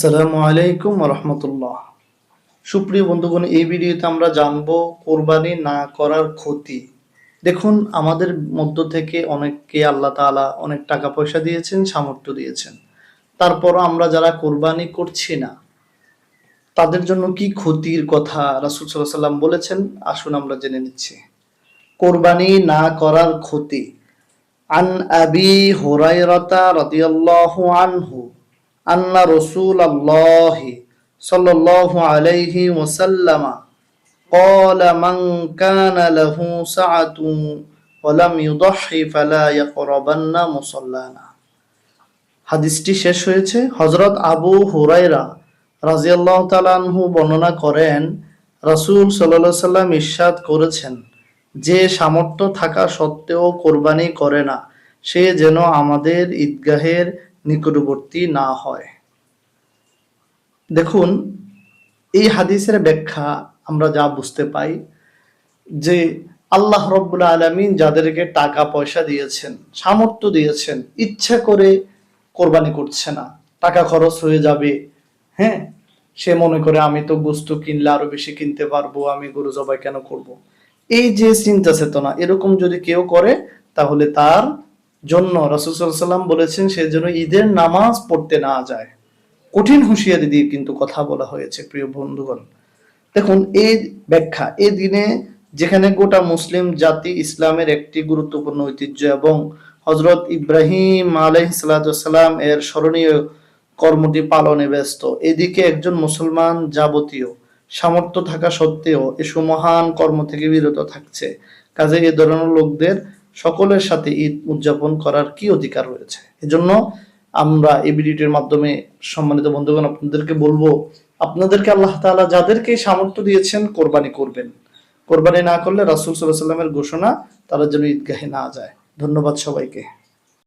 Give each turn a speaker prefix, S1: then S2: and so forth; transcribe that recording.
S1: আসসালামু আলাইকুম রহমতুল্লাহ। সুপ্রিয় বন্ধুগণ, এই ভিডিওতে আমরা জানব কোরবানি না করার ক্ষতি। দেখুন, আমাদের মধ্য থেকে অনেককে আল্লাহ তাআলা অনেক টাকা পয়সা দিয়েছেন, সামর্থ্য দিয়েছেন। তারপর আমরা যারা কোরবানি করছি না, তাদের জন্য কি ক্ষতির কথা রাসূল আলাইহি সাল্লাম বলেছেন, আসুন আমরা জেনে নিচ্ছি। কোরবানি না করার ক্ষতি। আন আবি হুরাইরাতা রাদিয়াল্লাহু আনহু আন্না রাসূলাল্লাহি সাল্লাল্লাহু আলাইহি ওয়াসাল্লাম قال من كان له سعة ولم يضحي فلا يقربن مصلانا হাদিসটি শেষ হয়েছে হজরত আবু হুরাইরা রাজিয়াল্লাহ তালানহু বর্ণনা করেন রাসূল সাল্লাহ সাল্লাম ইরশাদ করেছেন যে সামর্থ্য থাকা সত্ত্বেও কোরবানি করে না সে যেন আমাদের ঈদগাহের নিকটবর্তী না হয় দেখুন, এই হাদিসের ব্যাখ্যা আমরা যা বুঝতে পাই যে আল্লাহ রব্বুল আলমিন যাদেরকে টাকা পয়সা দিয়েছেন, সামর্থ্য দিয়েছেন, ইচ্ছা করে কোরবানি করছে না, টাকা খরচ হয়ে যাবে হ্যাঁ সে মনে করে, আমি তো বস্তু কিনলে আরও বেশি কিনতে পারব, আমি গরু জবাই কেন করব। এই যে চিন্তা চেতনা, এরকম যদি কেউ করে, তাহলে তার জন্য রাসুল সাল্লাম বলেছেন, সে যেন ঈদের নামাজ পড়তে না যায়। কঠিন হুঁশিয়ারি দিয়ে কিন্তু কথা বলা হয়েছে, প্রিয় বন্ধুগণ। দেখুন, এই ব্যাখ্যা এই দিনে যেখানে গোটা মুসলিম জাতি ইসলামের একটি গুরুত্বপূর্ণ ঐতিহ্য এবং হজরত ইব্রাহিম আলহিসাল্লাম এর স্মরণীয় কর্মটি পালনে ব্যস্ত। এদিকে একজন মুসলমান যাবতীয় সামর্থ্য থাকা সত্ত্বেও এসব মহান কর্ম থেকে বিরত থাকছে। কাজে এ ধরনের লোকদের সকলের সাথে ঈদ উদযাপন করার কি অধিকার রয়েছে? এজন্য আমরা এই ভিডিওটির মাধ্যমে সম্মানিত বন্ধুগণ, আপনাদেরকে বলব, আপনাদেরকে আল্লাহ তালা যাদেরকে সামর্থ্য দিয়েছেন কোরবানি করবেন। কোরবানি না করলে রাসুল সাল্লাহ সাল্লামের ঘোষণা, তারা যেন ঈদগাহে না যায়। ধন্যবাদ সবাইকে।